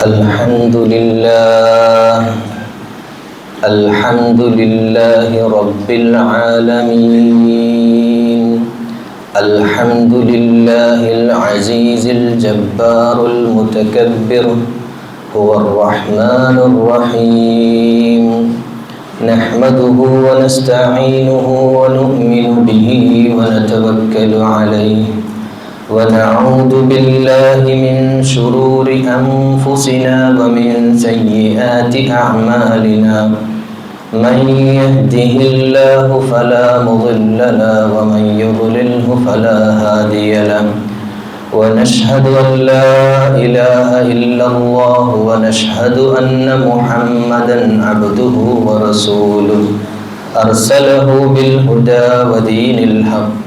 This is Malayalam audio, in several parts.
الحمد لله. الحمد لله رب العالمين. الحمد لله العزيز الجبار المتكبر. هو الرحمن الرحيم. نحمده ونستعينه ونؤمن به ونتوكل عليه. ونعوذ بالله من شرور أنفسنا ومن سيئات أعمالنا. من يهده الله فلا مضل له ومن يضلله فلا هادي له. ونشهد أن لا إله إلا الله ونشهد أن محمدا عبده ورسوله. أرسله بالهدى ودين الحق.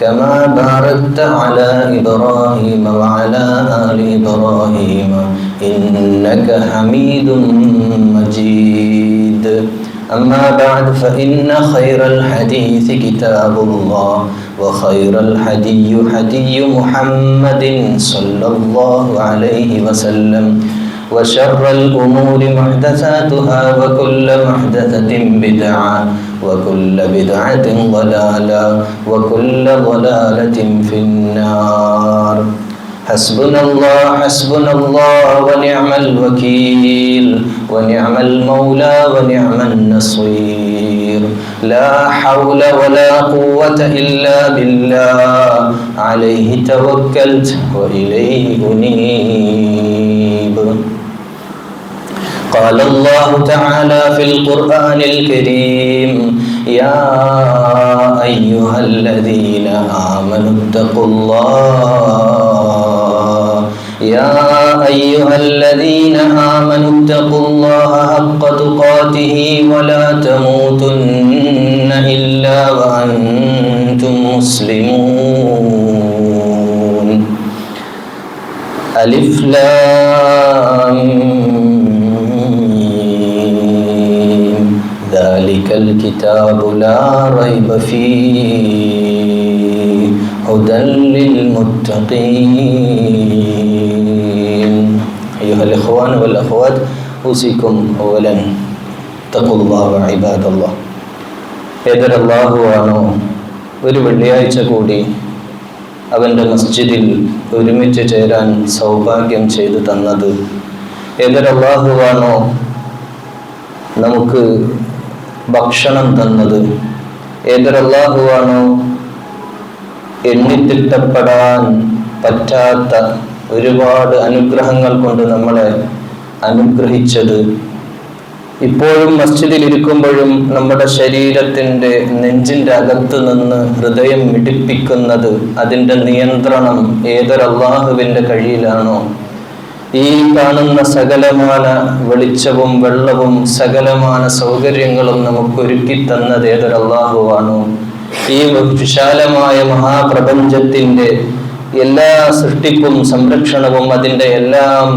كما باركت على إبراهيم وعلى آل إبراهيم إنك حميد مجيد. أما بعد فإن خير الحديث كتاب الله وخير الحدي حدي محمد صلى الله عليه وسلم وشر الأمور محدثاتها وكل محدثة بدعة. وكل بدعة ضلالة وكل ضلالة في النار. حسبنا الله حسبنا الله ونعم الوكيل ونعم المولى ونعم النصير. لا حول ولا قوة إلا بالله عليه توكلت وإليه أنيب. قال الله تعالى في القرآن الكريم يا أيها الذين آمنوا اتقوا الله. يا أيها الذين آمنوا اتقوا الله حق تقاته ولا تموتن إلا وأنتم مسلمون. ألف لام الكتاب لا ريب فيه هدى للمتقين أيها الإخوان والأخوات أوصيكم أولا اتقوا الله عباد الله ഏതൊരല്ലാഹുവാണോ ഒരു വെള്ളിയാഴ്ച കൂടി അവൻ്റെ മസ്ജിദിൽ ഒരുമിച്ച് ചേരാൻ സൗഭാഗ്യം ചെയ്തു തന്നത് ഏതൊരല്ലാഹുവാണോ നമുക്ക് ഭക്ഷണം തന്നത്. ഏതൊരല്ലാഹുവാണോ എണ്ണിത്തിട്ടപ്പെടാൻ പറ്റാത്ത ഒരുപാട് അനുഗ്രഹങ്ങൾ കൊണ്ട് നമ്മളെ അനുഗ്രഹിച്ചത്. ഇപ്പോഴും മസ്ജിദിൽ ഇരിക്കുമ്പോഴും നമ്മുടെ ശരീരത്തിന്റെ നെഞ്ചിന്റെ അകത്ത് നിന്ന് ഹൃദയം മിടിപ്പിക്കുന്നത് അതിന്റെ നിയന്ത്രണം ഏതൊരല്ലാഹുവിന്റെ കയ്യിലാണോ? ഈ കാണുന്ന സകലമാന വെളിച്ചവും വെള്ളവും സകലമാന സൗകര്യങ്ങളും നമുക്ക് ഒരുക്കി തന്നത് ഏതൊരല്ലാഹുവാണോ ഈ വിശാലമായ മഹാപ്രപഞ്ചത്തിന്റെ എല്ലാ സൃഷ്ടിപ്പും സംരക്ഷണവും അതിന്റെ എല്ലാം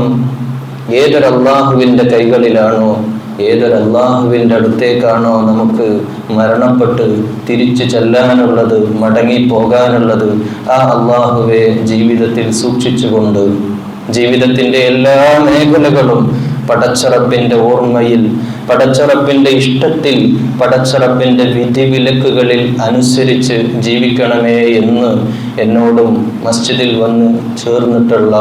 ഏതൊരല്ലാഹുവിന്റെ കൈകളിലാണോ? ഏതൊരല്ലാഹുവിന്റെ അടുത്തേക്കാണോ നമുക്ക് മരണപ്പെട്ട് തിരിച്ചു ചെല്ലാനുള്ളത് മടങ്ങി പോകാനുള്ളത് ആ അള്ളാഹുവെ ജീവിതത്തിൽ സൂക്ഷിച്ചുകൊണ്ട് ജീവിതത്തിന്റെ എല്ലാ മേഖലകളും പടച്ചറപ്പിന്റെ ഓർമ്മയിൽ പടച്ചറപ്പിന്റെ ഇഷ്ടത്തിൽ പടച്ചറപ്പിന്റെ വിധി വിലക്കുകളിൽ അനുസരിച്ച് ജീവിക്കണമേ എന്ന് എന്നോടും മസ്ജിദിൽ വന്ന് ചേർന്നിട്ടുള്ള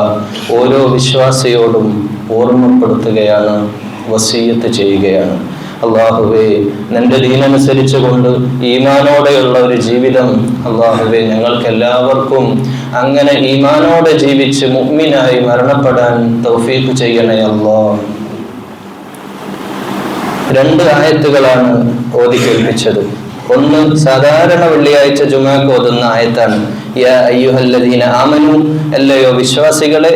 ഓരോ വിശ്വാസിയോടും ഓർമ്മപ്പെടുത്തുകയാണ് വസീയത്ത് ചെയ്യുകയാണ്. അള്ളാഹുവേ നിന്റെ ദീനനുസരിച്ച് കൊണ്ട് ഈമാനോടെയുള്ള ഒരു ജീവിതം അള്ളാഹുവേ ഞങ്ങൾക്ക് എല്ലാവർക്കും അങ്ങനെ ഈമാനോടെ ജീവിച്ച് മുഗ്മിനായി മരണപ്പെടാൻ തൗഫീഖ് ചെയ്യണേ അല്ലോ രണ്ട് ആയത്തുകളാണ് ഓതി കേൾപ്പിച്ചത്. ഒന്ന് സാധാരണ വെള്ളിയാഴ്ച ജുമാക്ക് ഓതുന്ന ആയത്താണ്. യാ അയ്യുഹല്ലദീന ആമനു അല്ലയോ വിശ്വാസികളെ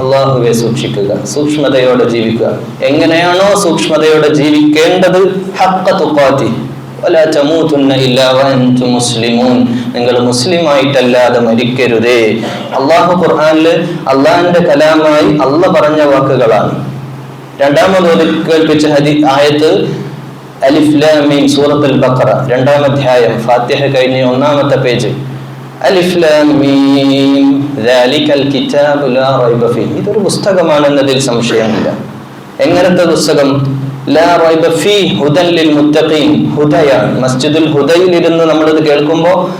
അള്ളാഹുവെ സൂക്ഷിക്കുക സൂക്ഷ്മതയോടെ ജീവിക്കുക. എങ്ങനെയാണോ സൂക്ഷ്മതയോടെ ജീവിക്കേണ്ടത്? ഹക്ക തുപ്പാത്തി നിങ്ങൾ മുസ്ലിമായിട്ടല്ലാതെ മരിക്കരുതേ. അള്ളാഹു ഖുർആനിൽ അള്ളാഹിന്റെ കലാമായി അല്ല പറഞ്ഞ വാക്കുകളാണ്. രണ്ടാമത് കേൾപ്പിച്ച ഹരി ആയത്ത് അലിഫ്ലാമീൻ സൂറത്തുൽ ബഖറ രണ്ടാം അധ്യായം ഫാത്തിഹ കഴിഞ്ഞ ഒന്നാമത്തെ പേജ്. അലിഫ് ലാം മീം. ദാലിക്കൽ കിതാബു ലാ റൈബ ഫീ. ഇതൊരു പുസ്തകമാണെന്നതിൽ സംശയമില്ല. എങ്ങനത്തെ പുസ്തകം? ലാ റൈബ ഫീ ഹുദൻ ലിൽ മുത്തഖീൻ. ഹുദയാണ്. മസ്ജിദുൽ ഹുദയിൽ ഇരുന്ന് നമ്മളിത് കേൾക്കുമ്പോൾ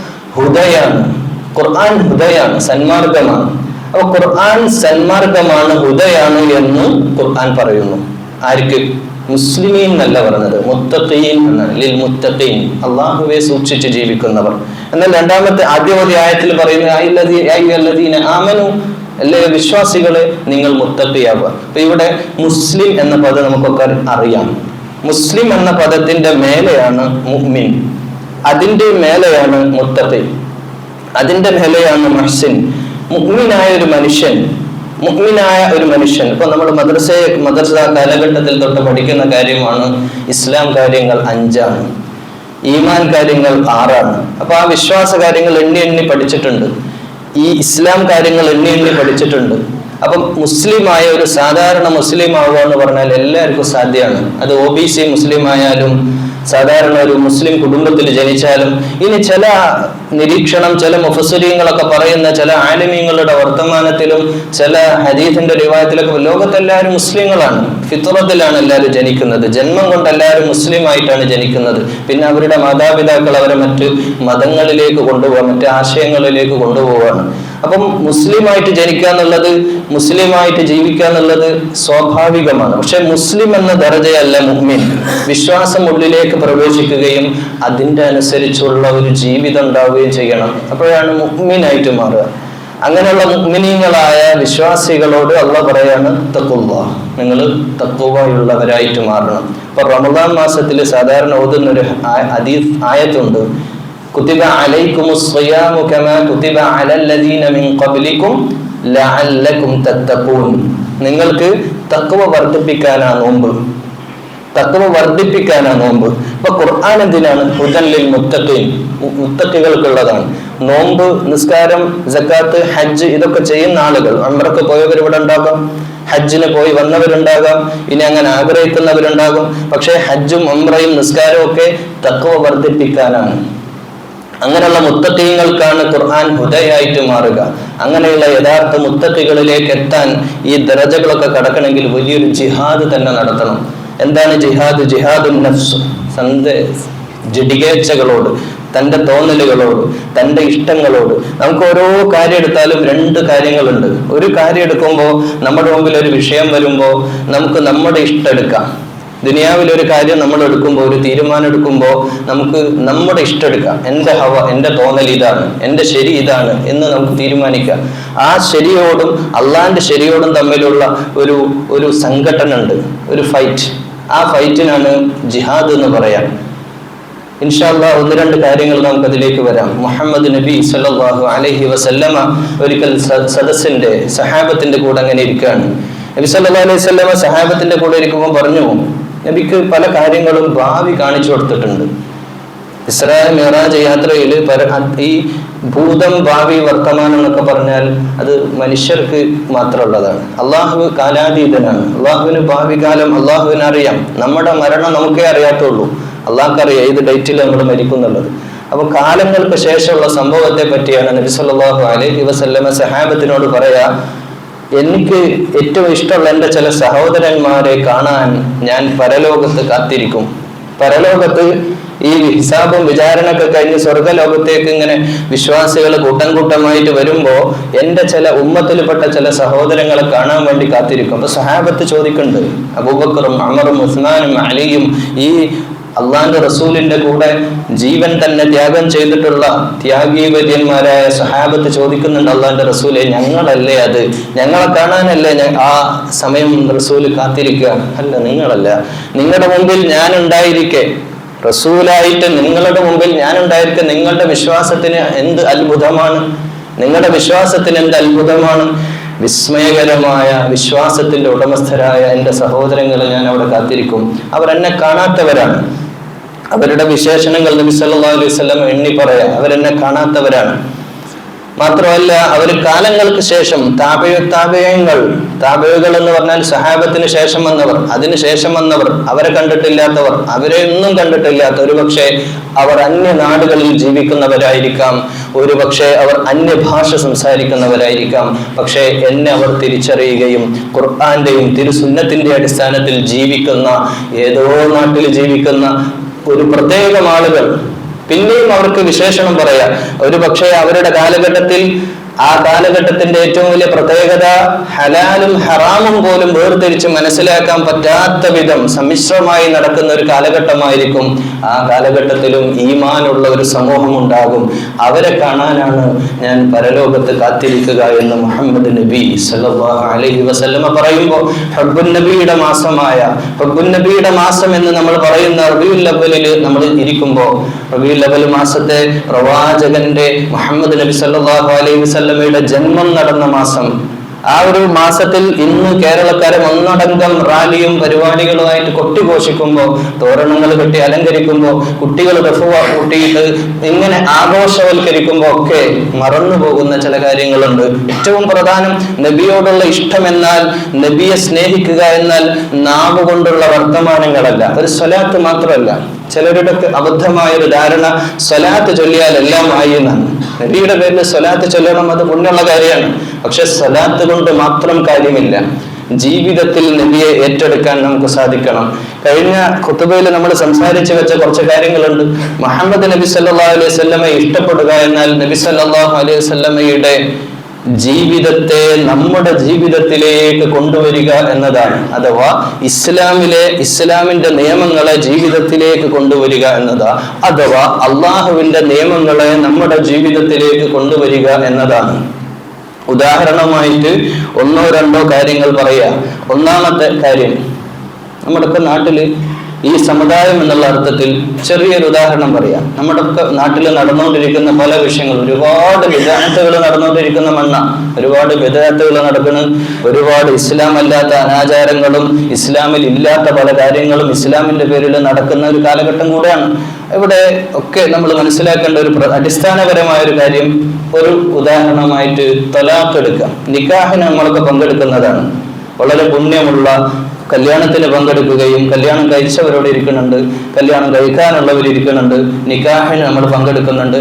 ഹുദയാണ്. ഖുർആൻ ഹുദയാണ് സന്മാർഗമാണ്. അപ്പൊ ഖുർആൻ സന്മാർഗമാണ് ഹുദയാണ് എന്ന് ഖുർആൻ പറയുന്നു. ആർക്ക്? മുസ്ലിമീൻ എന്നല്ല പറഞ്ഞത്. മുത്തഖീൻ എന്നാണ്. ലിൽ മുത്തഖീൻ. അള്ളാഹുവെ സൂക്ഷിച്ച് ജീവിക്കുന്നവർ. എന്നാൽ രണ്ടാമത്തെ ആദ്യമതി ആയത്തിൽ പറയുന്ന "അയ്യല്ലദീ- അയ്യല്ലദീന ആമനു. വിശ്വാസികളെ നിങ്ങൾ മുത്തപ്പിയാവുക. അപ്പൊ ഇവിടെ മുസ്ലിം എന്ന പദം നമുക്കൊക്കെ അറിയാം. മുസ്ലിം എന്ന പദത്തിന്റെ മേലെയാണ് മുഹ്മിൻ അതിന്റെ മേലെയാണ് മുത്തഖി അതിന്റെ മേലെയാണ് മഹ്സിൻ. മുഹ്മിനായ ഒരു മനുഷ്യൻ. മുഅ്മിനായ ഒരു മനുഷ്യൻ. ഇപ്പൊ നമ്മൾ മദ്രസയെ മദ്രസ കാലഘട്ടത്തിൽ തൊട്ട് പഠിക്കുന്ന കാര്യമാണ് ഇസ്ലാം കാര്യങ്ങൾ അഞ്ചാണ്. ഈമാൻ കാര്യങ്ങൾ ആറാണ്. അപ്പൊ ആ വിശ്വാസ കാര്യങ്ങൾ എണ്ണി എണ്ണി പഠിച്ചിട്ടുണ്ട്. ഈ ഇസ്ലാം കാര്യങ്ങൾ എണ്ണി എണ്ണി പഠിച്ചിട്ടുണ്ട്. അപ്പം മുസ്ലിമായ ഒരു സാധാരണ മുസ്ലിം ആവുക എന്ന് പറഞ്ഞാൽ എല്ലാവർക്കും സാധ്യമാണ്. അത് ഒ ബി സി മുസ്ലിം ആയാലും സാധാരണ ഒരു മുസ്ലിം കുടുംബത്തിൽ ജനിച്ചാലും ഇനി ചില നിരീക്ഷണം ചില മുഫസരീങ്ങളൊക്കെ പറയുന്ന ചില ആലിമീങ്ങളുടെ വർത്തമാനത്തിലും ചില ഹദീസിന്റെ രൂപത്തിലൊക്കെ ലോകത്തെല്ലാവരും മുസ്ലിങ്ങളാണ്. ഫിത്രത്തിലാണ് എല്ലാവരും ജനിക്കുന്നത്. ജന്മം കൊണ്ട് എല്ലാവരും മുസ്ലിം ആയിട്ടാണ് ജനിക്കുന്നത്. പിന്നെ അവരുടെ മാതാപിതാക്കൾ അവരെ മറ്റ് മതങ്ങളിലേക്ക് കൊണ്ടുപോകാൻ മറ്റ് ആശയങ്ങളിലേക്ക് കൊണ്ടുപോവാണ് അപ്പം മുസ്ലിമായിട്ട് ജനിക്കുക എന്നുള്ളത് മുസ്ലിമായിട്ട് ജീവിക്കുക എന്നുള്ളത് സ്വാഭാവികമാണ്. പക്ഷെ മുസ്ലിം എന്ന ദർജയല്ല മുഹ്മിൻ വിശ്വാസം ഉള്ളിലേക്ക് പ്രവേശിക്കുകയും അതിന്റെ അനുസരിച്ചുള്ള ഒരു ജീവിതം ഉണ്ടാവുകയും ചെയ്യണം. അപ്പോഴാണ് മുഹ്മിനായിട്ട് മാറുക. അങ്ങനെയുള്ള മുഗ്മിനീങ്ങളായ വിശ്വാസികളോട് അള്ള പറയാണ് തക്കുവ നിങ്ങൾ തക്കുവയുള്ളവരായിട്ട് മാറണം. ഇപ്പൊ റമദാൻ മാസത്തിൽ സാധാരണ ഓതുന്ന ഒരു അതീഫ് ആയത്തുണ്ട് കുത്തിബ അലൈക്കും കുത്തിബ തത്തഖൂൻ. നിങ്ങൾക്ക് തക്കുവ വർദ്ധിപ്പിക്കാനാ നോമ്പ്. തക്കവ വർദ്ധിപ്പിക്കാനാണ് നോമ്പ്. അപ്പൊ ഖുർആൻ എന്തിനാണ്? ഹുദല്ലിൽ മുത്തഖീൻ. മുത്തക്കികൾക്കുള്ളതാണ് നോമ്പ് നിസ്കാരം ജക്കാത്ത് ഹജ്ജ് ഇതൊക്കെ ചെയ്യുന്ന ആളുകൾ. അമ്പറൊക്കെ പോയവർ ഇവിടെ ഉണ്ടാകാം ഹജ്ജിന് പോയി വന്നവരുണ്ടാകാം. ഇനി അങ്ങനെ ആഗ്രഹിക്കുന്നവരുണ്ടാകും. പക്ഷേ ഹജ്ജും ഉംറയും നിസ്കാരവും ഒക്കെ തക്കവ വർദ്ധിപ്പിക്കാനാണ്. അങ്ങനെയുള്ള മുത്തക്കീങ്ങൾക്കാണ് ഖുർആൻ ഹുദയായിട്ട് മാറുക. അങ്ങനെയുള്ള യഥാർത്ഥ മുത്തക്കികളിലേക്ക് എത്താൻ ഈ ദരജകളൊക്കെ കടക്കണമെങ്കിൽ വലിയൊരു ജിഹാദ് തന്നെ നടത്തണം. എന്താണ് ജിഹാദ്? ജിഹാദുൻ നഫ്സ്. ജഡികേച്ഛകളോട് തന്റെ തോന്നലുകളോട് തന്റെ ഇഷ്ടങ്ങളോട് നമുക്ക് ഓരോ കാര്യം എടുത്താലും രണ്ട് കാര്യങ്ങളുണ്ട്. ഒരു കാര്യം എടുക്കുമ്പോൾ നമ്മുടെ മുമ്പിൽ ഒരു വിഷയം വരുമ്പോൾ നമുക്ക് നമ്മുടെ ഇഷ്ടം എടുക്കാം. ദുനിയാവിൽ ഒരു കാര്യം നമ്മൾ എടുക്കുമ്പോൾ ഒരു തീരുമാനം എടുക്കുമ്പോൾ നമുക്ക് നമ്മുടെ ഇഷ്ടം എടുക്കാം. എന്റെ ഹവ എന്റെ തോന്നൽ ഇതാണ് എന്റെ ശരി ഇതാണ് എന്ന് നമുക്ക് തീരുമാനിക്കാം. ആ ശരിയോടും അള്ളാന്റെ ശരിയോടും തമ്മിലുള്ള ഒരു ഒരു സംഘടന ഉണ്ട് ഒരു ഫൈറ്റ് ആ ഫൈറ്റിനാണ് ജിഹാദ് എന്ന് പറയാം. ഇൻഷാല്ല ഒന്ന് രണ്ട് കാര്യങ്ങൾ നമുക്ക് അതിലേക്ക് വരാം. മുഹമ്മദ് നബി സല്ലല്ലാഹു അലഹി വസല്ലമ ഒരിക്കൽ സദസ്സിന്റെ സഹാബത്തിന്റെ കൂടെ അങ്ങനെ ഇരിക്കുകയാണ്. നബി സല്ലാ അലൈഹി വസല്ലമ സഹാബത്തിന്റെ കൂടെ ഇരിക്കുമ്പോൾ പറഞ്ഞു നബിക്ക് പല കാര്യങ്ങളും ഭാവി കാണിച്ചു കൊടുത്തിട്ടുണ്ട്. ഇസ്രായേൽ മെഹറാജ് യാത്രയിൽ ഈ ഭൂതം ഭാവി വർത്തമാനം എന്നൊക്കെ പറഞ്ഞാൽ അത് മനുഷ്യർക്ക് മാത്രമുള്ളതാണ്. അള്ളാഹു കാലാതീതനാണ്. അള്ളാഹുവിന് ഭാവി കാലം അള്ളാഹുവിന് അറിയാം. നമ്മുടെ മരണം നമുക്കേ അറിയാത്തുള്ളൂ. അള്ളാഹ്ക്കറിയാം ഏത് ഡേറ്റിൽ നമ്മൾ മരിക്കുന്നുള്ളത്. അപ്പൊ കാലങ്ങൾക്ക് ശേഷമുള്ള സംഭവത്തെ പറ്റിയാണ് നബി സല്ലല്ലാഹു അലൈഹി വസല്ലമ സഹാബത്തിനോട് പറയാ എനിക്ക് ഏറ്റവും ഇഷ്ടമുള്ള എന്റെ ചില സഹോദരന്മാരെ കാണാൻ ഞാൻ പരലോകത്ത് കാത്തിരിക്കും. പരലോകത്ത് ഈ ഹിസാബും വിചാരണയൊക്കെ കഴിഞ്ഞ് സ്വർഗലോകത്തേക്ക് ഇങ്ങനെ വിശ്വാസികൾ കൂട്ടം കൂട്ടമായിട്ട് വരുമ്പോ എന്റെ ചില ഉമ്മത്തിൽപ്പെട്ട ചില സഹോദരങ്ങളെ കാണാൻ വേണ്ടി കാത്തിരിക്കും. അപ്പൊ സഹാബത്ത് ചോദിക്കുന്നുണ്ട് അബൂബക്കറും അമറും ഉസ്മാനും അലിയും ഈ അള്ളാന്റെ റസൂലിന്റെ കൂടെ ജീവൻ തന്നെ ത്യാഗം ചെയ്തിട്ടുള്ള ത്യാഗീവര്യന്മാരായ സഹാബത്ത് ചോദിക്കുന്നുണ്ട് അള്ളാന്റെ റസൂലെ ഞങ്ങളല്ലേ അത്? ഞങ്ങളെ കാണാനല്ലേ ആ സമയം റസൂൽ കാത്തിരിക്കുക? അല്ല നിങ്ങളല്ല. നിങ്ങളുടെ മുമ്പിൽ ഞാൻ ഉണ്ടായിരിക്കെ റസൂലായിട്ട് നിങ്ങളുടെ മുമ്പിൽ ഞാൻ ഉണ്ടായിരിക്കെ നിങ്ങളുടെ വിശ്വാസത്തിന് എന്ത് അത്ഭുതമാണ്? നിങ്ങളുടെ വിശ്വാസത്തിന് എന്ത് അത്ഭുതമാണ്? വിസ്മയകരമായ വിശ്വാസത്തിന്റെ ഉടമസ്ഥരായ എന്റെ സഹോദരങ്ങളെ ഞാൻ അവിടെ കാത്തിരിക്കും. അവർ എന്നെ കാണാത്തവരാണ്. അവരുടെ വിശേഷണങ്ങൾ നബി സല്ലല്ലാഹു അലൈഹി വസല്ലം എണ്ണി പറയാം. അവരെന്നെ കാണാത്തവരാണ്. മാത്രമല്ല അവർ കാലങ്ങൾക്ക് ശേഷം താപയ താപയങ്ങൾ താപയുകൾ എന്ന് പറഞ്ഞാൽ സഹാബത്തിന് ശേഷം വന്നവർ അതിന് ശേഷം വന്നവർ അവരെ കണ്ടിട്ടില്ലാത്തവർ അവരെ ഒന്നും കണ്ടിട്ടില്ലാത്ത ഒരു പക്ഷേ അവർ അന്യ നാടുകളിൽ ജീവിക്കുന്നവരായിരിക്കാം ഒരു പക്ഷേ അവർ അന്യഭാഷ സംസാരിക്കുന്നവരായിരിക്കാം പക്ഷേ എന്നെ അവർ തിരിച്ചറിയുകയും ഖുർആാന്റെയും തിരുസുന്നത്തിന്റെ അടിസ്ഥാനത്തിൽ ജീവിക്കുന്ന ഏതോ നാട്ടിൽ ജീവിക്കുന്ന ഒരു പ്രത്യേകം ആളുകൾ. പിന്നെയും അവർക്ക് വിശേഷണം പറയാം. ഒരു പക്ഷേ അവരുടെ കാലഘട്ടത്തിൽ ആ കാലഘട്ടത്തിന്റെ ഏറ്റവും വലിയ പ്രത്യേകത ഹലാലും ഹറാമും പോലും വേർതിരിച്ച് മനസ്സിലാക്കാൻ പറ്റാത്ത വിധം സമ്മിശ്രമായി നടക്കുന്ന ഒരു കാലഘട്ടമായിരിക്കും ആ കാലഘട്ടത്തിലും ഈമാനുള്ള ഒരു സമൂഹം ഉണ്ടാകും. അവരെ കാണാനാണ് ഞാൻ പരലോകത്ത് കാത്തിരിക്കുക എന്ന് മുഹമ്മദ് നബി സല്ലല്ലാഹു അലൈഹി വസല്ലമ പറയുമ്പോൾ ഹബ്ബുൻ നബിയുടെ മാസമായ ഹബ്ബുൻ നബിയുടെ മാസം എന്ന് നമ്മൾ പറയുന്ന റബിയുൽ ലബലിൽ നമ്മൾ ഇരിക്കുമ്പോൾ റബിയുൽ ലബൽ മാസത്തെ പ്രവാചകന്റെ മുഹമ്മദ് നബി സല്ലല്ലാഹു അലൈഹി വസല്ലമയുടെ ജന്മം നടന്ന മാസം. ആ ഒരു മാസത്തിൽ ഇന്ന് കേരളക്കാരെ ഒന്നടങ്കം റാലിയും പരിപാടികളുമായിട്ട് കൊട്ടിഘോഷിക്കുമ്പോൾ തോരണങ്ങൾ കെട്ടി അലങ്കരിക്കുമ്പോൾ കുട്ടികൾ റഫുവ കൂട്ടിയിട്ട് ഇങ്ങനെ ആഘോഷവൽക്കരിക്കുമ്പോൾ ഒക്കെ മറന്നു പോകുന്ന ചില കാര്യങ്ങളുണ്ട്. ഏറ്റവും പ്രധാനം നബിയോടുള്ള ഇഷ്ടം എന്നാൽ നബിയെ സ്നേഹിക്കുക എന്നാൽ നാവ് കൊണ്ടുള്ള വർത്തമാനങ്ങളല്ല. ഒരു സ്വലാത്ത് മാത്രമല്ല. ചിലരുടെ അബദ്ധമായ ഒരു ധാരണ സ്വലാത്ത് ചൊല്ലിയാൽ എല്ലാം ആയി എന്നാണ്. നബിയുടെ പേരിൽ സ്വലാത്ത് ചൊല്ലണം അത് പുണ്യമുള്ള കാര്യമാണ്. പക്ഷെ സ്വലാത്ത് കൊണ്ട് മാത്രം കാര്യമില്ല. ജീവിതത്തിൽ നബിയെ ഏറ്റെടുക്കാൻ നമുക്ക് സാധിക്കണം. കഴിഞ്ഞ കുത്തുബയിൽ നമ്മൾ സംസാരിച്ചു വെച്ച കുറച്ച് കാര്യങ്ങളുണ്ട്. മുഹമ്മദ് നബി സല്ലാ അലൈഹി സ്വല്ലമെ ഇഷ്ടപ്പെടുക എന്നാൽ നബി സല്ലല്ലാഹു അലൈഹി വസല്ലമയുടെ ജീവിതത്തെ നമ്മുടെ ജീവിതത്തിലേക്ക് കൊണ്ടുവരിക എന്നതാണ്. അഥവാ ഇസ്ലാമിലെ ഇസ്ലാമിന്റെ നിയമങ്ങളെ ജീവിതത്തിലേക്ക് കൊണ്ടുവരിക എന്നതാ. അഥവാ അള്ളാഹുവിന്റെ നിയമങ്ങളെ നമ്മുടെ ജീവിതത്തിലേക്ക് കൊണ്ടുവരിക എന്നതാണ്. ഉദാഹരണമായിട്ട് ഒന്നോ രണ്ടോ കാര്യങ്ങൾ പറയാ ഒന്നാമത്തെ കാര്യം നമ്മുടെ നാട്ടിൽ ഈ സമുദായം എന്നുള്ള അർത്ഥത്തിൽ ചെറിയൊരു ഉദാഹരണം പറയാം. നമ്മുടെ നാട്ടിൽ നടന്നുകൊണ്ടിരിക്കുന്ന പല വിഷയങ്ങളും ഒരുപാട് വിദാഹത്തുകൾ നടന്നുകൊണ്ടിരിക്കുന്ന മണ്ണ ഒരുപാട് വിദാഹത്തുകൾ നടക്കുന്നു. ഒരുപാട് ഇസ്ലാം അല്ലാത്ത അനാചാരങ്ങളും ഇസ്ലാമിൽ ഇല്ലാത്ത പല കാര്യങ്ങളും ഇസ്ലാമിന്റെ പേരിൽ നടക്കുന്ന ഒരു കാലഘട്ടം കൂടെയാണ്. ഇവിടെ ഒക്കെ നമ്മൾ മനസ്സിലാക്കേണ്ട ഒരു അടിസ്ഥാനപരമായ ഒരു കാര്യം ഒരു ഉദാഹരണമായിട്ട് തലാഖ് എടുക്കാം. നിക്കാഹിന് നമ്മളൊക്കെ പങ്കെടുക്കുന്നതാണ്. വളരെ പുണ്യമുള്ള കല്യാണത്തിന് പങ്കെടുക്കുകയും കല്യാണം കഴിച്ചവരോട് ഇരിക്കുന്നുണ്ട് കല്യാണം കഴിക്കാനുള്ളവർ ഇരിക്കുന്നുണ്ട് നിക്കാഹിന് നമ്മൾ പങ്കെടുക്കുന്നുണ്ട്.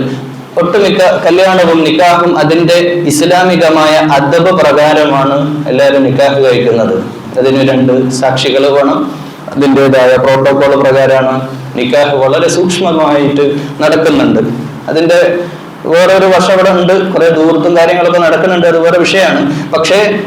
ഒട്ടുമിക്ക കല്യാണവും നിക്കാഹും അതിന്റെ ഇസ്ലാമികമായ അദബ് പ്രകാരമാണ് എല്ലാവരും നിക്കാഹ് കഴിക്കുന്നത്. അതിന് രണ്ട് സാക്ഷികൾ വേണം. അതിന്റെതായ പ്രോട്ടോകോൾ പ്രകാരമാണ് നിക്കാഹ് വളരെ സൂക്ഷ്മമായിട്ട് നടക്കുന്നുണ്ട്. അതിന്റെ വേറൊരു വർഷം ഇവിടെ ഉണ്ട്. കുറെ ദൂരത്തും കാര്യങ്ങളൊക്കെ നടക്കുന്നുണ്ട്. അത് വേറെ വിഷയമാണ്. പക്ഷേ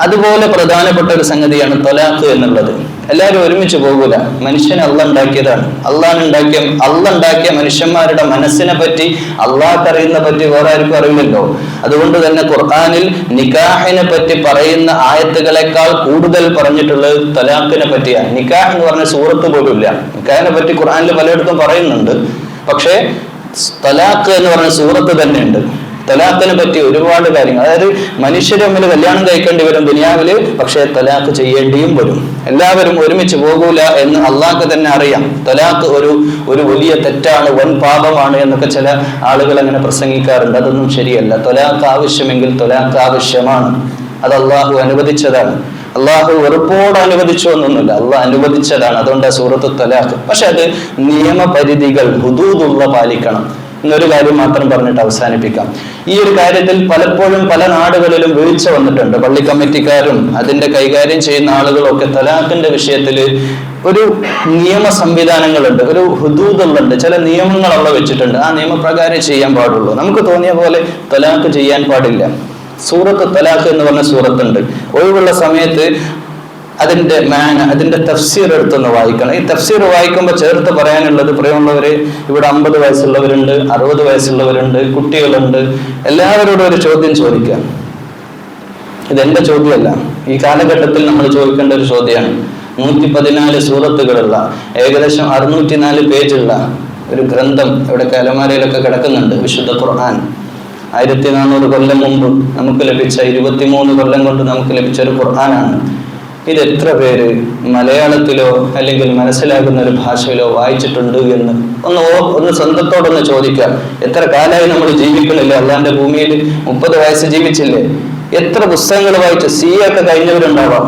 അതുപോലെ പ്രധാനപ്പെട്ട ഒരു സംഗതിയാണ് തൊലാഖ് എന്നുള്ളത്. എല്ലാവരും ഒരുമിച്ച് പോകൂല. മനുഷ്യനെ അള്ള ഉണ്ടാക്കിയതാണ്. അള്ളാൻ ഉണ്ടാക്കിയ അള്ള ഉണ്ടാക്കിയ മനുഷ്യന്മാരുടെ മനസ്സിനെ പറ്റി അള്ളാഹ് അറിയുന്ന പറ്റി വേറെ ആർക്കും അറിയില്ലല്ലോ. അതുകൊണ്ട് തന്നെ ഖുർആനിൽ നിക്കാഹിനെ പറ്റി പറയുന്ന ആയത്തുകളെക്കാൾ കൂടുതൽ പറഞ്ഞിട്ടുള്ളത് തലാഖിനെ പറ്റിയാണ്. നിക്കാഹ് എന്ന് പറഞ്ഞ സൂറത്ത് പോലുമില്ല. നിഖാഹിനെ പറ്റി ഖുർആാനിൽ പലയിടത്തും പറയുന്നുണ്ട്. പക്ഷേ തലാഖ് എന്ന് പറഞ്ഞ സൂറത്ത് തന്നെയുണ്ട്. തലാഖിനെ പറ്റി ഒരുപാട് കാര്യങ്ങൾ. അതായത് മനുഷ്യർ തമ്മിൽ കല്യാണം കഴിക്കേണ്ടി വരും ദുനിയാവിൽ പക്ഷേ തലാഖ് ചെയ്യേണ്ടിയും വരും. എല്ലാവരും ഒരുമിച്ച് പോകൂല എന്ന് അള്ളാഹ്ക്ക് തന്നെ അറിയാം. തലാഖ് ഒരു ഒരു വലിയ തെറ്റാണ് വൻ പാപമാണ് എന്നൊക്കെ ചില ആളുകൾ അങ്ങനെ പ്രസംഗിക്കാറുണ്ട്. അതൊന്നും ശരിയല്ല. തൊലാഖ് ആവശ്യമെങ്കിൽ തൊലാഖ് ആവശ്യമാണ്. അത് അള്ളാഹു അനുവദിച്ചതാണ്. അള്ളാഹു വെറുപ്പോട് അനുവദിച്ചു എന്നൊന്നുമില്ല. അള്ളാഹ് അനുവദിച്ചതാണ്. അതുകൊണ്ട് സൂറത്ത് തലാഖ് പക്ഷെ അത് നിയമപരിധികൾ ഹുദൂദുള്ള പാലിക്കണം. എന്നൊരു കാര്യം മാത്രം പറഞ്ഞിട്ട് അവസാനിപ്പിക്കാം. ഈ ഒരു കാര്യത്തിൽ പലപ്പോഴും പല നാടുകളിലും വീഴ്ച വന്നിട്ടുണ്ട്. പള്ളി കമ്മിറ്റിക്കാരും അതിന്റെ കൈകാര്യം ചെയ്യുന്ന ആളുകളും ഒക്കെ തലാഖിന്റെ വിഷയത്തിൽ ഒരു നിയമ സംവിധാനങ്ങളുണ്ട് ഒരു ഹുദൂദുകളുണ്ട്. ചില നിയമങ്ങൾ അവിടെ വെച്ചിട്ടുണ്ട്. ആ നിയമപ്രകാരം ചെയ്യാൻ പാടുള്ളൂ. നമുക്ക് തോന്നിയ പോലെ തലാഖ് ചെയ്യാൻ പാടില്ല. സൂറത്ത് തലാഖ് എന്ന് പറഞ്ഞ സൂറത്തുണ്ട്. ഒഴിവുള്ള സമയത്ത് അതിന്റെ മാന അതിന്റെ തഫ്സീർ എടുത്തൊന്ന് വായിക്കണം. ഈ തഫ്സീർ വായിക്കുമ്പോൾ ചേർത്ത് പറയാനുള്ളത് പ്രിയമുള്ളവർ ഇവിടെ അമ്പത് വയസ്സുള്ളവരുണ്ട് അറുപത് വയസ്സുള്ളവരുണ്ട് കുട്ടികളുണ്ട്. എല്ലാവരോടും ഒരു ചോദ്യം ചോദിക്കുക. ഇതെന്റെ ചോദ്യമല്ല. ഈ കാലഘട്ടത്തിൽ നമ്മൾ ചോദിക്കേണ്ട ഒരു ചോദ്യമാണ്. നൂറ്റി പതിനാല് സൂറത്തുകളുള്ള ഏകദേശം അറുന്നൂറ്റി നാല് പേജുള്ള ഒരു ഗ്രന്ഥം ഇവിടെ കലമാരയിലൊക്കെ കിടക്കുന്നുണ്ട് വിശുദ്ധ ഖുർആൻ. ആയിരത്തി നാനൂറ് കൊല്ലം മുമ്പ് നമുക്ക് ലഭിച്ച ഇരുപത്തിമൂന്ന് കൊല്ലം കൊണ്ട് നമുക്ക് ലഭിച്ച ഒരു ഖുർആനാണ്. ഇത് എത്ര പേര് മലയാളത്തിലോ അല്ലെങ്കിൽ മനസ്സിലാകുന്ന ഒരു ഭാഷയിലോ വായിച്ചിട്ടുണ്ട് എന്ന് ഒന്ന് ഒന്ന് സ്വന്തത്തോടൊന്ന് ചോദിക്കാം. എത്ര കാലമായി നമ്മൾ ജീവിക്കണില്ല അല്ലാന്റെ ഭൂമിയിൽ മുപ്പത് വയസ്സ് ജീവിച്ചില്ലേ? എത്ര പുസ്തകങ്ങൾ വായിച്ചു സി എ ഒക്കെ കഴിഞ്ഞവരുണ്ടാവാം?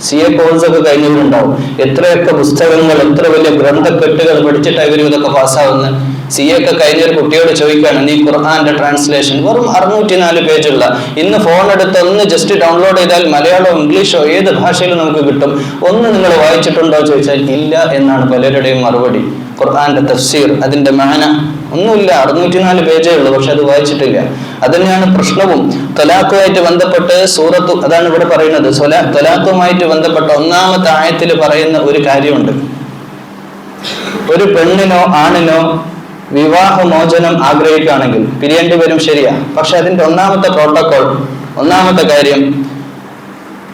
സി എ കോഴ്സ് ഒക്കെ കഴിഞ്ഞവരുണ്ടാവും. എത്രയൊക്കെ പുസ്തകങ്ങൾ എത്ര വലിയ ഗ്രന്ഥക്കെട്ടുകൾ പഠിച്ചിട്ടാണ് ഇവർ ഇതൊക്കെ പാസ്സാവുന്നത് സി എ ഒക്കെ കഴിഞ്ഞ ഒരു കുട്ടിയോട് ചോദിക്കുകയാണ് നീ ഖുർആാന്റെ ട്രാൻസ്ലേഷൻ വെറും അറുന്നൂറ്റി നാല് പേജുള്ള ഇന്ന് ഫോൺ എടുത്ത് ഒന്ന് ജസ്റ്റ് ഡൗൺലോഡ് ചെയ്താൽ മലയാളമോ ഇംഗ്ലീഷോ ഏത് ഭാഷയിലും നമുക്ക് കിട്ടും. ഒന്ന് നിങ്ങൾ വായിച്ചിട്ടുണ്ടോ? ചോദിച്ചാൽ ഇല്ല എന്നാണ് പലരുടെയും മറുപടി. ഖുർആാന്റെ തഫ്സീർ അതിന്റെ മാന ഒന്നുമില്ല അറുന്നൂറ്റി നാല് പേജേ ഉള്ളൂ പക്ഷെ അത് വായിച്ചിട്ടില്ല. അത് തന്നെയാണ് പ്രശ്നവും. തൊലാക്കുമായിട്ട് ബന്ധപ്പെട്ട് സൂറത്തു അതാണ് ഇവിടെ പറയുന്നത്. സ്വലാ തൊലാഖുമായിട്ട് ബന്ധപ്പെട്ട ഒന്നാമത്തെ ആയത്തിൽ പറയുന്ന ഒരു കാര്യമുണ്ട്. ഒരു പെണ്ണിനോ ആണിനോ വിവാഹമോചനം ആഗ്രഹിക്കുകയാണെങ്കിൽ പിരിയേണ്ടി വരും ശരിയാ. പക്ഷെ അതിന്റെ ഒന്നാമത്തെ പ്രോട്ടോകോൾ ഒന്നാമത്തെ കാര്യം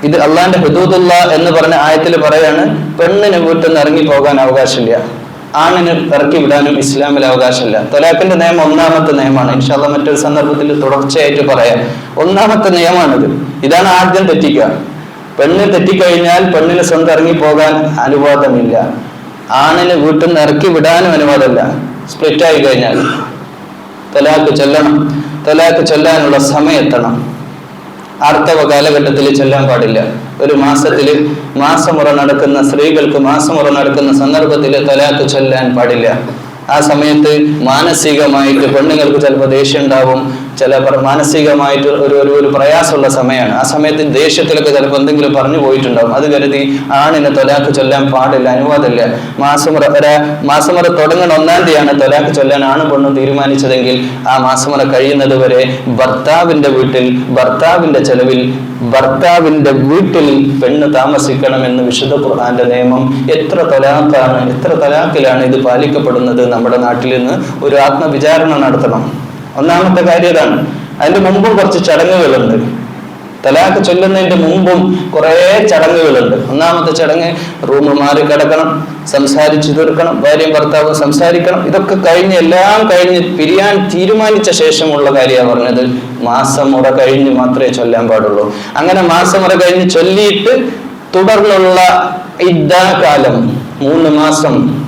ഇത് അള്ളാന്റെ ഹുദൂദുള്ള എന്ന് പറഞ്ഞ ആയത്തിൽ പറയാണ് പെണ്ണിന് വീട്ടിൽ ഇറങ്ങി പോകാൻ അവകാശമില്ല. ആണിന് ഇറക്കി വിടാനും ഇസ്ലാമിൽ അവകാശമില്ല. തൊലാഖിന്റെ നിയമം ഒന്നാമത്തെ നിയമമാണ്. ഇൻഷാല്ല മറ്റൊരു സന്ദർഭത്തിൽ തുടർച്ചയായിട്ട് പറയാം. ഒന്നാമത്തെ നിയമമാണിത്. ഇതാണ് ആദ്യം തെറ്റിക്കുക. പെണ്ണ് തെറ്റിക്കഴിഞ്ഞാൽ പെണ്ണിന് സ്വന്തം ഇറങ്ങി പോകാൻ അനുവാദമില്ല. ആണിന് വീട്ടിൽ നിന്ന് ഇറക്കി വിടാനും അനുവാദമില്ല. സ്പ്ലിറ്റ് ആയി കഴിഞ്ഞാൽ തലാക്ക് ചൊല്ലണം തലാക്ക് ചൊല്ലാനുള്ള സമയത്തണം. ആർത്തവ കാലഘട്ടത്തിൽ ചെല്ലാൻ പാടില്ല. ഒരു മാസത്തിൽ മാസമുറ നടക്കുന്ന സ്ത്രീകൾക്ക് മാസമുറ നടക്കുന്ന സന്ദർഭത്തിൽ തലാക്ക് ചൊല്ലാൻ പാടില്ല. ആ സമയത്ത് മാനസികമായിട്ട് പെണ്ണുങ്ങൾക്ക് ചിലപ്പോൾ ദേഷ്യം ഉണ്ടാവും ചില മാനസികമായിട്ട് ഒരു ഒരു ഒരു പ്രയാസമുള്ള സമയമാണ്. ആ സമയത്ത് ദേഷ്യത്തിലൊക്കെ ചിലപ്പോൾ എന്തെങ്കിലും പറഞ്ഞു പോയിട്ടുണ്ടാവും. അത് കരുതി ആണിന് തൊലാക്ക് ചൊല്ലാൻ പാടില്ല അനുവാദമില്ല. മാസമുറ മാസമുറ തുടങ്ങുന്ന ഒന്നാം തീയതിയാണ് തൊലാക്ക് ചൊല്ലാൻ ആണ് പെണ്ണു തീരുമാനിച്ചതെങ്കിൽ ആ മാസമുറ കഴിയുന്നത് വരെ ഭർത്താവിന്റെ വീട്ടിൽ ഭർത്താവിന്റെ ചെലവിൽ ഭർത്താവിന്റെ വീട്ടിൽ പെണ്ണ് താമസിക്കണമെന്ന് വിശുദ്ധ ഖുർആന്റെ നിയമം എത്ര തൊലാക്കാണ് എത്ര തൊലാക്കിലാണ് ഇത് പാലിക്കപ്പെടുന്നത് നമ്മുടെ നാട്ടിൽ നിന്ന് ഒരു ആത്മവിചാരണ നടത്തണം. ഒന്നാമത്തെ കാര്യം ഇതാണ്. അതിന്റെ മുമ്പും കുറച്ച് ചടങ്ങുകളുണ്ട്. തലാഖ് ചൊല്ലുന്നതിന്റെ മുമ്പും കുറേ ചടങ്ങുകളുണ്ട്. ഒന്നാമത്തെ ചടങ്ങ് റൂം മാറി കിടക്കണം സംസാരിച്ചു തീർക്കണം ഭാര്യയും ഭർത്താവും സംസാരിക്കണം. ഇതൊക്കെ കഴിഞ്ഞ് എല്ലാം കഴിഞ്ഞ് പിരിയാൻ തീരുമാനിച്ച ശേഷമുള്ള കാര്യമാണ് പറഞ്ഞത്. മാസം മാസമുറ കഴിഞ്ഞ് മാത്രമേ ചൊല്ലാൻ പാടുള്ളൂ. അങ്ങനെ മാസം മാസമുറ കഴിഞ്ഞ് ചൊല്ലിയിട്ട് തുടർന്നുള്ള ഇദ്ദാകാലം മൂന്ന് മാസം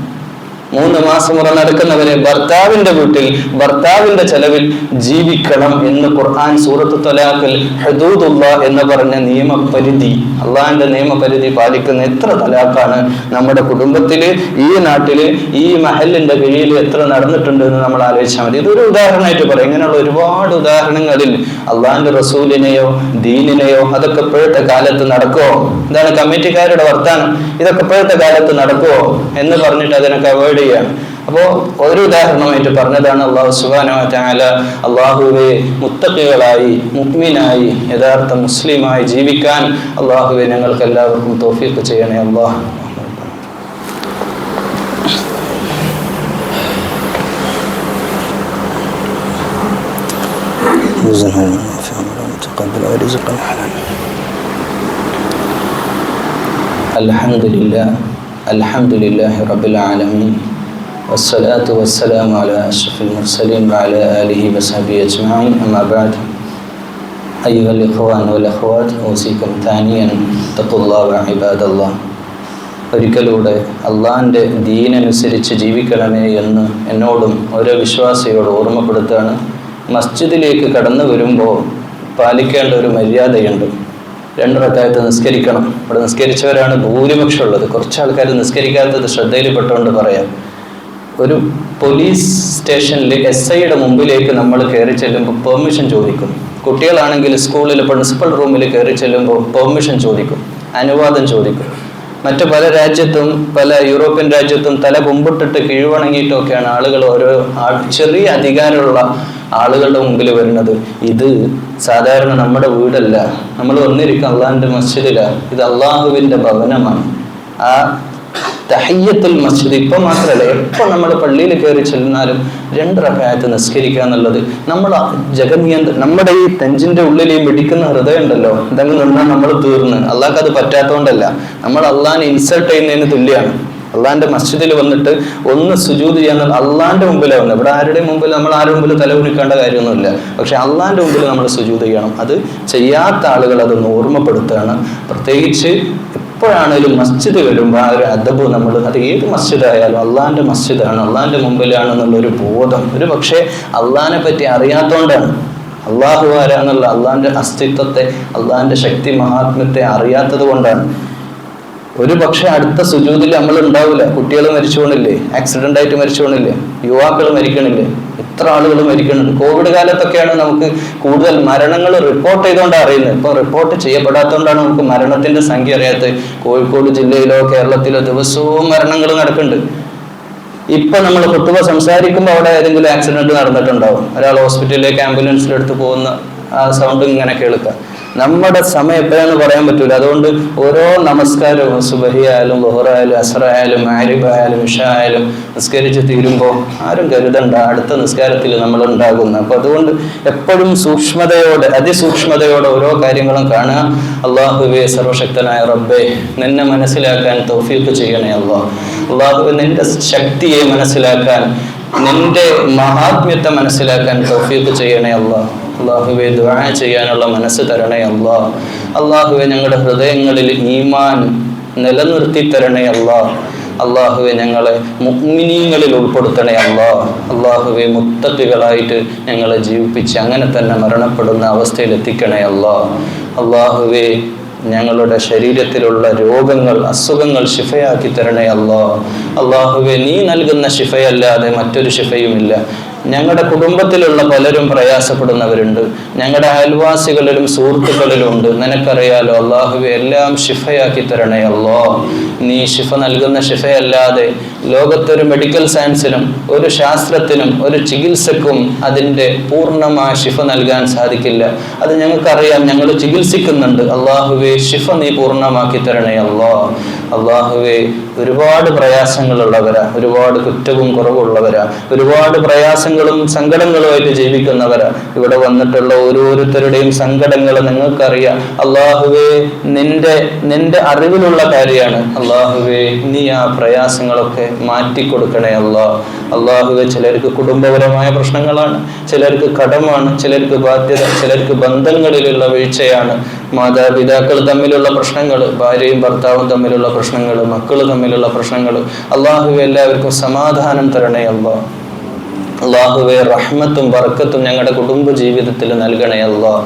മൂന്ന് മാസം മുറ നടക്കുന്നവരെ ഭർത്താവിന്റെ വീട്ടിൽ ഭർത്താവിന്റെ ചെലവിൽ ജീവിക്കണം എന്ന് ഖുർആൻ സൂറത്ത് തലാഖിൽ ഹദൂദുള്ള എന്ന് പറഞ്ഞ നിയമപരിധി അള്ളാഹിന്റെ നിയമപരിധി പാലിക്കുന്ന എത്ര തലാഖാണ് നമ്മുടെ കുടുംബത്തിൽ ഈ നാട്ടിൽ ഈ മഹലിന്റെ കീഴിൽ എത്ര നടന്നിട്ടുണ്ട് എന്ന് നമ്മൾ ആലോചിച്ചാൽ മതി. ഇതൊരു ഉദാഹരണമായിട്ട് പറയാം. ഇങ്ങനെയുള്ള ഒരുപാട് ഉദാഹരണങ്ങളിൽ അള്ളാഹിന്റെ റസൂലിനെയോ ദീനിനെയോ അതൊക്കെ ഇപ്പോഴത്തെ കാലത്ത് നടക്കുമോ ഇതാണ് കമ്മിറ്റിക്കാരുടെ വർത്താനം. ഇതൊക്കെ ഇപ്പോഴത്തെ കാലത്ത് നടക്കുമോ എന്ന് പറഞ്ഞിട്ട് അതിനൊക്കെ ചെയ്യാണ് അപ്പോ ഒരു ഉദാഹരണമായിട്ട് പറഞ്ഞതാണ് അള്ളാഹു സുബാനോ ചാല അള്ളാഹുവെ മുത്തക്കികളായി മുഗ്മിനായി യഥാർത്ഥ മുസ്ലിമായി ജീവിക്കാൻ അള്ളാഹുവെ ഞങ്ങൾക്ക് എല്ലാവർക്കും തോഫീക്ക് ചെയ്യണേ അള്ളാഹു تقبل ورزقنا حلالا الحمد لله الحمد لله رب العالمين والصلاة والسلام على أشرف المرسلين وعلى آله وصحبه أجمعين أما بعد أيها الإخوان والأخوات أوصيكم ثانيا اتقوا الله وعباد الله ഒരിക്കലൂടെ അള്ളാഹിൻ്റെ ദീനനുസരിച്ച് ജീവിക്കണമേ എന്ന് എന്നോടും ഓരോ വിശ്വാസിയോട് ഓർമ്മപ്പെടുത്തുകയാണ് മസ്ജിദിലേക്ക് കടന്നു വരുമ്പോൾ പാലിക്കേണ്ട ഒരു മര്യാദയുണ്ട് രണ്ട് റക്കായത്ത് നിസ്കരിക്കണം. ഇവിടെ നിസ്കരിച്ചവരാണ് ഭൂരിപക്ഷം ഉള്ളത് കുറച്ച് ആൾക്കാർ നിസ്കരിക്കാത്തത് ശ്രദ്ധയിൽപ്പെട്ടുകൊണ്ട് പറയാം. ഒരു പോലീസ് സ്റ്റേഷനിൽ എസ് ഐയുടെ മുമ്പിലേക്ക് നമ്മൾ കയറി ചെല്ലുമ്പോൾ പെർമിഷൻ ചോദിക്കും. കുട്ടികളാണെങ്കിൽ സ്കൂളിൽ പ്രിൻസിപ്പൽ റൂമിൽ കയറി ചെല്ലുമ്പോൾ പെർമിഷൻ ചോദിക്കും. അനുവാദം ചോദിക്കും. മറ്റു പല രാജ്യത്തും പല യൂറോപ്യൻ രാജ്യത്തും തല കുമ്പിട്ടിട്ട് കീഴ്വണങ്ങിയിട്ടൊക്കെയാണ് ആളുകൾ ഓരോ ചെറിയ അധികാരമുള്ള ആളുകളുടെ മുമ്പിൽ വരുന്നത്. ഇത് സാധാരണ നമ്മുടെ വീടല്ല. നമ്മൾ വന്നിരിക്കും അള്ളാഹിന്റെ മസ്ജിദിലാണ് ഇത് അള്ളാഹുവിന്റെ ഭവനമാണ്. ആ തഹയ്യത്തുൽ മസ്ജിദ് ഇപ്പം മാത്രമല്ല എപ്പോൾ നമ്മൾ പള്ളിയിൽ കയറി ചെല്ലുന്നാലും രണ്ട് കാലത്ത് നിസ്കരിക്കുക എന്നുള്ളത്. നമ്മൾ ജഗനിയന്ത്ര നമ്മുടെ ഈ തെഞ്ചിന്റെ ഉള്ളിൽ ഈ മിടിക്കുന്ന ഹൃദയം ഉണ്ടല്ലോ എന്തെങ്കിലും നിന്നാൽ നമ്മൾ തീർന്ന്. അള്ളാഹ്ക്ക് അത് പറ്റാത്തതുകൊണ്ടല്ല നമ്മൾ അള്ളാഹിനെ ഇൻസൾട്ട് ചെയ്യുന്നതിന് തുല്യമാണ് അള്ളാന്റെ മസ്ജിദിൽ വന്നിട്ട് ഒന്ന് സുജൂത് ചെയ്യാൻ അള്ളാന്റെ മുമ്പിലാണ് വന്നത് ഇവിടെ ആരുടെയും മുമ്പിൽ? നമ്മൾ ആരുടെ മുമ്പിൽ തല കുനിക്കേണ്ട കാര്യമൊന്നുമില്ല. പക്ഷെ അള്ളാന്റെ മുമ്പിൽ നമ്മൾ സുജൂത് ചെയ്യണം. അത് ചെയ്യാത്ത ആളുകൾ അതൊന്ന് ഓർമ്മപ്പെടുത്തുകയാണ്. പ്രത്യേകിച്ച് എപ്പോഴാണേലും മസ്ജിദ് വരുമ്പോൾ ആ ഒരു അദബ് നമ്മൾ അത് ഏത് മസ്ജിദായാലും അള്ളാന്റെ മസ്ജിദാണ് അള്ളാന്റെ മുമ്പിലാണെന്നുള്ള ഒരു ബോധം. ഒരു പക്ഷേ അള്ളാഹിനെ പറ്റി അറിയാത്തോണ്ടാണ്. അള്ളാഹു ആരാന്നുള്ള അള്ളാഹിന്റെ അസ്തിത്വത്തെ അള്ളാഹിന്റെ ശക്തി മഹാത്മ്യത്തെ അറിയാത്തത് കൊണ്ടാണ്. ഒരു പക്ഷെ അടുത്ത സുജൂതിൽ നമ്മൾ ഉണ്ടാവില്ല. കുട്ടികൾ മരിച്ചു പോണില്ലേ? ആക്സിഡന്റ് ആയിട്ട് മരിച്ചു പോണില്ലേ? യുവാക്കൾ മരിക്കണില്ലേ? എത്ര ആളുകൾ മരിക്കുന്നുണ്ട് കോവിഡ് കാലത്തൊക്കെയാണ് നമുക്ക് കൂടുതൽ മരണങ്ങൾ റിപ്പോർട്ട് ചെയ്തുകൊണ്ട് അറിയുന്നത്. ഇപ്പൊ റിപ്പോർട്ട് ചെയ്യപ്പെടാത്തതുകൊണ്ടാണ് നമുക്ക് മരണത്തിന്റെ സംഖ്യ അറിയാത്തത്. കോഴിക്കോട് ജില്ലയിലോ കേരളത്തിലോ ദിവസവും മരണങ്ങൾ നടക്കുന്നുണ്ട്. ഇപ്പൊ നമ്മൾ കുട്ടുക സംസാരിക്കുമ്പോൾ അവിടെ ഏതെങ്കിലും ആക്സിഡന്റ് നടന്നിട്ടുണ്ടാവും. ഒരാൾ ഹോസ്പിറ്റലിലേക്ക് ആംബുലൻസിൽ എടുത്ത് പോകുന്ന ആ സൗണ്ട് ഇങ്ങനെ കേൾക്കുക നമ്മുടെ സമയം എപ്പോഴാന്ന് പറയാൻ പറ്റൂല. അതുകൊണ്ട് ഓരോ നമസ്കാരവും സുബഹി ആയാലും ബഹുറായാലും അസറായാലും ആരിബായാലും ഇഷായാലും നിസ്കരിച്ച് തീരുമ്പോൾ ആരും കരുതണ്ട. അടുത്ത നിസ്കാരത്തിൽ നമ്മൾ ഉണ്ടാകുന്നു. അപ്പൊ അതുകൊണ്ട് എപ്പോഴും സൂക്ഷ്മതയോടെ അതിസൂക്ഷ്മതയോടെ ഓരോ കാര്യങ്ങളും കാണുക. അള്ളാഹുവെ സർവശക്തനായ റബ്ബെ നിന്നെ മനസ്സിലാക്കാൻ തൗഫീഖ് ചെയ്യണേ അള്ളാഹ് അള്ളാഹു നിന്റെ ശക്തിയെ മനസ്സിലാക്കാൻ നിന്റെ മഹാത്മ്യത്തെ മനസ്സിലാക്കാൻ തൗഫീഖ് ചെയ്യണേ അള്ളാഹ് അള്ളാഹുവെ ദുആ ചെയ്യാനുള്ള മനസ്സ് തരണേ അള്ളാ. അള്ളാഹുവെ ഞങ്ങളുടെ ഹൃദയങ്ങളിൽ ഈമാൻ നിലനിർത്തി തരണേ അള്ളാ. അള്ളാഹുവെ ഞങ്ങളെ മുഗ്മിനീങ്ങളിൽ ഉൾപ്പെടുത്തണേ അള്ളാ. അള്ളാഹുവെ മുത്തത്തികളായിട്ട് ഞങ്ങളെ ജീവിപ്പിച്ച് അങ്ങനെ തന്നെ മരണപ്പെടുന്ന അവസ്ഥയിൽ എത്തിക്കണേ അള്ളാ. അള്ളാഹുവെ ഞങ്ങളുടെ ശരീരത്തിലുള്ള രോഗങ്ങൾ അസുഖങ്ങൾ ശിഫയാക്കി തരണേ അല്ലാ അള്ളാഹുവെ നീ നൽകുന്ന ശിഫയല്ലാതെ മറ്റൊരു ശിഫയുമില്ല. ഞങ്ങളുടെ കുടുംബത്തിലുള്ള പലരും പ്രയാസപ്പെടുന്നവരുണ്ട്. ഞങ്ങളുടെ അയൽവാസികളിലും സുഹൃത്തുക്കളിലും ഉണ്ട് നിനക്കറിയാലോ അള്ളാഹുവെ എല്ലാം ശിഫയാക്കി തരണേ അല്ലോ നീ ശിഫ നൽകുന്ന ശിഫയല്ലാതെ ലോകത്തൊരു മെഡിക്കൽ സയൻസിനും ഒരു ശാസ്ത്രത്തിനും ഒരു ചികിത്സക്കും അതിന്റെ പൂർണമായ ശിഫ നൽകാൻ സാധിക്കില്ല. അത് ഞങ്ങൾക്കറിയാം ഞങ്ങൾ ചികിത്സിക്കുന്നുണ്ട്. അള്ളാഹുവെ ശിഫ നീ പൂർണമാക്കി തരണേ അല്ലോ അള്ളാഹുവെ ഒരുപാട് പ്രയാസങ്ങളുള്ളവരാ ഒരുപാട് കുറ്റവും കുറവുള്ളവരാ ഒരുപാട് പ്രയാസങ്ങളും സങ്കടങ്ങളുമായിട്ട് ജീവിക്കുന്നവരാ. ഇവിടെ വന്നിട്ടുള്ള ഓരോരുത്തരുടെയും സങ്കടങ്ങൾ നിങ്ങൾക്കറിയാം. അള്ളാഹുവേ നിന്റെ നിന്റെ അറിവിലുള്ള കാര്യമാണ്. അള്ളാഹുവേ നീ ആ പ്രയാസങ്ങളൊക്കെ മാറ്റിക്കൊടുക്കണേ അള്ളാഹ് അള്ളാഹുവെ ചിലർക്ക് കുടുംബപരമായ പ്രശ്നങ്ങളാണ് ചിലർക്ക് കടമാണ് ചിലർക്ക് ബാധ്യത ചിലർക്ക് ബന്ധങ്ങളിലുള്ള വീഴ്ചയാണ്. മാതാപിതാക്കൾ തമ്മിലുള്ള പ്രശ്നങ്ങൾ ഭാര്യയും ഭർത്താവും തമ്മിലുള്ള പ്രശ്നങ്ങൾ മക്കൾ തമ്മിലുള്ള പ്രശ്നങ്ങൾ. അള്ളാഹുവെ എല്ലാവർക്കും സമാധാനം തരണേ അള്ളാഹ് അള്ളാഹുവെ റഹ്മത്തും ബർക്കത്തും ഞങ്ങളുടെ കുടുംബ ജീവിതത്തിൽ നൽകണേ അള്ളാഹ്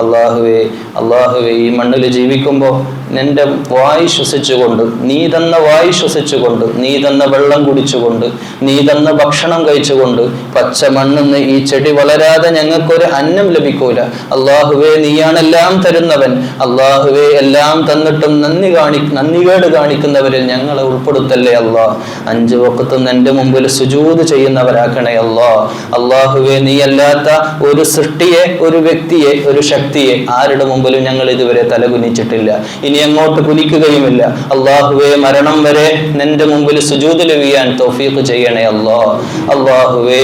അള്ളാഹുവെ അള്ളാഹുവെ ഈ മണ്ണിൽ ജീവിക്കുമ്പോൾ നിന്റെ വായു ശ്വസിച്ചുകൊണ്ട് നീ തന്ന വായു ശ്വസിച്ചുകൊണ്ട് നീ തന്ന വെള്ളം കുടിച്ചുകൊണ്ട് നീ തന്ന ഭക്ഷണം കഴിച്ചുകൊണ്ട് പച്ച മണ്ണെന്ന് ഈ ചെടി വളരാതെ ഞങ്ങൾക്കൊരു അന്നം ലഭിക്കൂല. അള്ളാഹുവെ നീയാണെല്ലാം തരുന്നവൻ. അള്ളാഹുവെ എല്ലാം തന്നിട്ടും നന്ദി കാണി നന്ദികേട് കാണിക്കുന്നവരിൽ ഞങ്ങളെ ഉൾപ്പെടുത്തല്ലേ അള്ളാഹ് അഞ്ചു വക്കത്തും എന്റെ മുമ്പിൽ സുജൂത് ചെയ്യുന്നവരാക്കണേ അള്ളാഹ് അള്ളാഹുവെ നീ അല്ലാത്ത ഒരു സൃഷ്ടിയെ ഒരു വ്യക്തിയെ ഒരു ശക്തിയെ ആരുടെ മുമ്പിലും ഞങ്ങൾ ഇതുവരെ തലകുനിച്ചിട്ടില്ല. ഇനി അങ്ങോട്ട് കുനിക്കുകയുമില്ല. അള്ളാഹുവെ മരണം വരെ നിന്റെ മുമ്പിൽ സുജൂതിൽ വീയാൻ തൗഫീഖ് ചെയ്യണേ അല്ലോ അള്ളാഹുവെ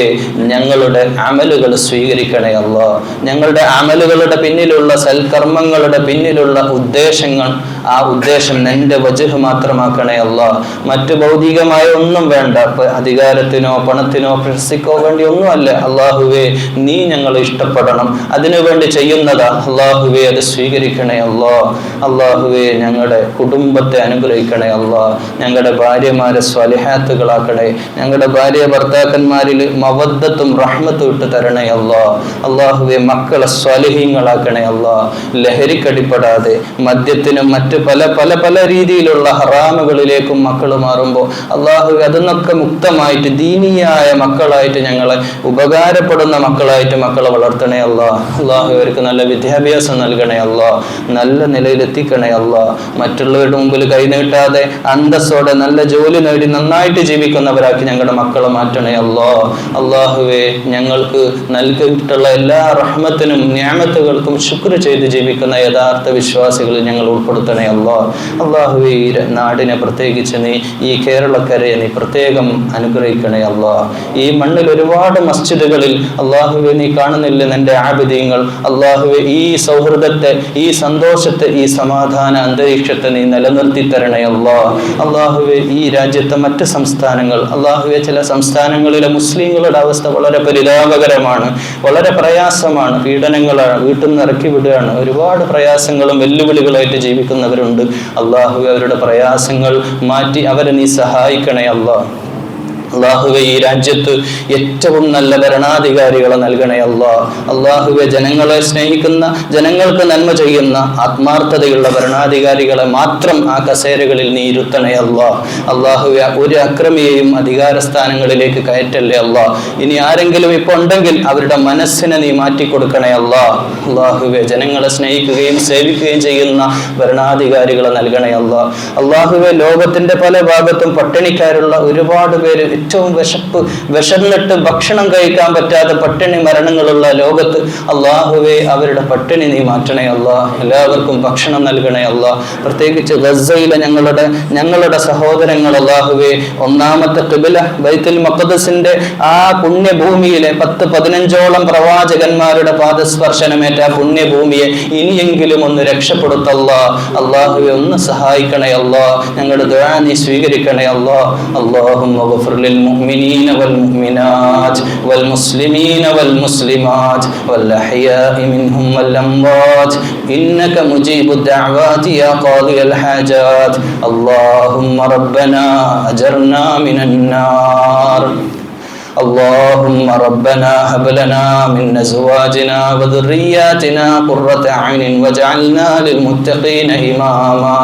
ഞങ്ങളുടെ അമലുകൾ സ്വീകരിക്കണേ അല്ലോ ഞങ്ങളുടെ അമലുകളുടെ പിന്നിലുള്ള സൽക്കർമ്മങ്ങളുടെ പിന്നിലുള്ള ഉദ്ദേശങ്ങൾ ആ ഉദ്ദേശം നിന്റെ വജുഹ് മാത്രമാക്കണേ അല്ല. മറ്റു ഭൗതികമായ ഒന്നും വേണ്ട. അധികാരത്തിനോ പണത്തിനോ പ്രശസ്തിക്കോ വേണ്ടി ഒന്നുമല്ല. അള്ളാഹുവെ നീ ഞങ്ങൾ ഇഷ്ടപ്പെടണം. അതിനുവേണ്ടി ചെയ്യുന്നതാ. അള്ളാഹുവെ അത് സ്വീകരിക്കണേ അല്ലോ. അള്ളാഹുവെ ഞങ്ങളുടെ കുടുംബത്തെ അനുഗ്രഹിക്കണേ അല്ലോ. ഞങ്ങളുടെ ഭാര്യമാരെ സ്വലിഹാത്തുകളാക്കണേ. ഞങ്ങളുടെ ഭാര്യ ഭർത്താക്കന്മാരിൽ മവദ്ദത്തും റഹ്മത്തും ഇട്ട് തരണേ അല്ലോ. അള്ളാഹുവെ മക്കളെ സ്വലിഹീങ്ങളാക്കണേ അല്ലോ. ലഹരിക്കടിപ്പെടാതെ മദ്യത്തിനും മറ്റ് പല പല പല രീതിയിലുള്ള ഹറാമുകളിലേക്കും മക്കൾ മാറുമ്പോൾ അള്ളാഹു അതിന്നൊക്കെ മുക്തമായിട്ട് ദീനീയായ മക്കളായിട്ട് ഞങ്ങളെ ഉപകാരപ്പെടുന്ന മക്കളായിട്ട് മക്കളെ വളർത്തണേ അല്ലാ അള്ളാഹു അവർക്ക് നല്ല വിദ്യാഭ്യാസം നൽകണേ അല്ലാ നല്ല നിലയിലെത്തിക്കണേ അല്ലാ മറ്റുള്ളവരുടെ മുമ്പിൽ കൈനീട്ടാതെ അന്തസ്സോടെ നല്ല ജോലി നേടി നന്നായിട്ട് ജീവിക്കുന്നവരാക്കി ഞങ്ങളുടെ മക്കളെ മാറ്റണേ അല്ലാ അള്ളാഹുവെ ഞങ്ങൾക്ക് നൽകിയിട്ടുള്ള എല്ലാ റഹ്മത്തിനും ഞാമത്തുകൾക്കും ശുക്ർ ചെയ്ത് ജീവിക്കുന്ന യഥാർത്ഥ വിശ്വാസികളിൽ ഞങ്ങൾ ഉൾപ്പെടുത്തണേ അല്ലാ അള്ളാഹുവെ ഈ നാടിനെ പ്രത്യേകിച്ച് നീ ഈ കേരളക്കരയെ നീ പ്രത്യേകം അനുഗ്രഹിക്കണേ അല്ലാ ഈ മണ്ണിൽ ഒരുപാട് മസ്ജിദുകളിൽ അള്ളാഹുവെ നീ കാണുന്നില്ല നിന്റെ ആബിദ്യങ്ങൾ അള്ളാഹുവെ ഈ സൗഹൃദത്തെ ഈ സന്തോഷത്തെ ഈ സമാധാന അന്തരീക്ഷത്തെ നീ നിലനിർത്തി തരണേ അല്ലാ അള്ളാഹുവെ ഈ രാജ്യത്തെ മറ്റ് സംസ്ഥാനങ്ങൾ അള്ളാഹുവെ ചില സംസ്ഥാനങ്ങളിലെ മുസ്ലിങ്ങളുടെ അവസ്ഥ വളരെ പരിതാപകരമാണ് വളരെ പ്രയാസമാണ്. പീഡനങ്ങളാണ് വീട്ടിൽ നിന്ന് ഇറക്കി വിടുകയാണ്. ഒരുപാട് പ്രയാസങ്ങളും വെല്ലുവിളികളായിട്ട് ജീവിക്കുന്നവരുണ്ട് അള്ളാഹു അവരുടെ പ്രയാസങ്ങൾ മാറ്റി അവരെ നീ സഹായിക്കണേ അള്ളാഹ് അള്ളാഹുവെ ഈ രാജ്യത്ത് ഏറ്റവും നല്ല ഭരണാധികാരികളെ നൽകണേ അള്ളാഹ് അള്ളാഹുവെ ജനങ്ങളെ സ്നേഹിക്കുന്ന ജനങ്ങൾക്ക് നന്മ ചെയ്യുന്ന ആത്മാർത്ഥതയുള്ള ഭരണാധികാരികളെ മാത്രം ആ കസേരകളിൽ നീ ഇരുത്തണേ അള്ളാ. അള്ളാഹുവെ ഒരു അക്രമിയെയും അധികാര സ്ഥാനങ്ങളിലേക്ക് കയറ്റല്ലേ അള്ളാ. ഇനി ആരെങ്കിലും ഇപ്പൊ ഉണ്ടെങ്കിൽ അവരുടെ മനസ്സിനെ നീ മാറ്റിക്കൊടുക്കണേ അള്ളാ. അള്ളാഹുവെ ജനങ്ങളെ സ്നേഹിക്കുകയും സേവിക്കുകയും ചെയ്യുന്ന ഭരണാധികാരികളെ നൽകണേ അള്ളാ. അള്ളാഹുവെ ലോകത്തിന്റെ പല ഭാഗത്തും പട്ടിണിക്കാരുള്ള ഒരുപാട് പേര് ഏറ്റവും വിശപ്പ് വിശന്നിട്ട് ഭക്ഷണം കഴിക്കാൻ പറ്റാതെ പട്ടിണി മരണങ്ങളുള്ള ലോകത്ത് അള്ളാഹുവെ അവരുടെ പട്ടിണി നീ മാറ്റണേ അല്ലാ എല്ലാവർക്കും ഭക്ഷണം നൽകണേ അല്ലാ പ്രത്യേകിച്ച് ഗസയിലെ ഞങ്ങളുടെ ഞങ്ങളുടെ സഹോദരങ്ങൾ അള്ളാഹുവെ ഒന്നാമത്തെ കിബില ബൈത്തുൽ മക്കദസിന്റെ ആ പുണ്യഭൂമിയിലെ പത്ത് പതിനഞ്ചോളം പ്രവാചകന്മാരുടെ പാദസ്പർശനമേറ്റ ആ പുണ്യഭൂമിയെ ഇനിയെങ്കിലും ഒന്ന് രക്ഷപ്പെടുത്തല്ല അള്ളാഹുവെ ഒന്ന് സഹായിക്കണേ അല്ലാ ഞങ്ങളുടെ ദുരാനി സ്വീകരിക്കണേ സ്വീകരിക്കണേ അല്ലാ അള്ളാഹും للمؤمنين والمؤمنات والمسلمين والمسلمات والأحياء منهم والأموات. إنك مجيب الدعوات يا قاضي الحاجات. اللهم ربنا أجرنا من النار. اللهم ربنا هب لنا من أزواجنا وذرياتنا قرة أعين واجعلنا للمتقين إماما.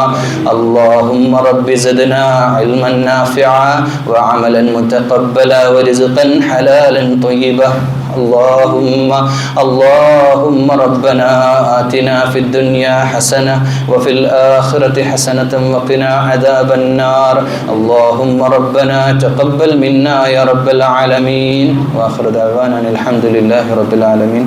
اللهم رب زدنا علما نافعا وعملا متقبلا ورزقا حلالا طيبا. اللهم اللهم ربنا آتنا في الدنيا حسنة وفي الآخرة حسنة وقنا عذاب النار. اللهم ربنا تقبل منا يا رب العالمين. وآخر دعوانا الحمد لله رب العالمين.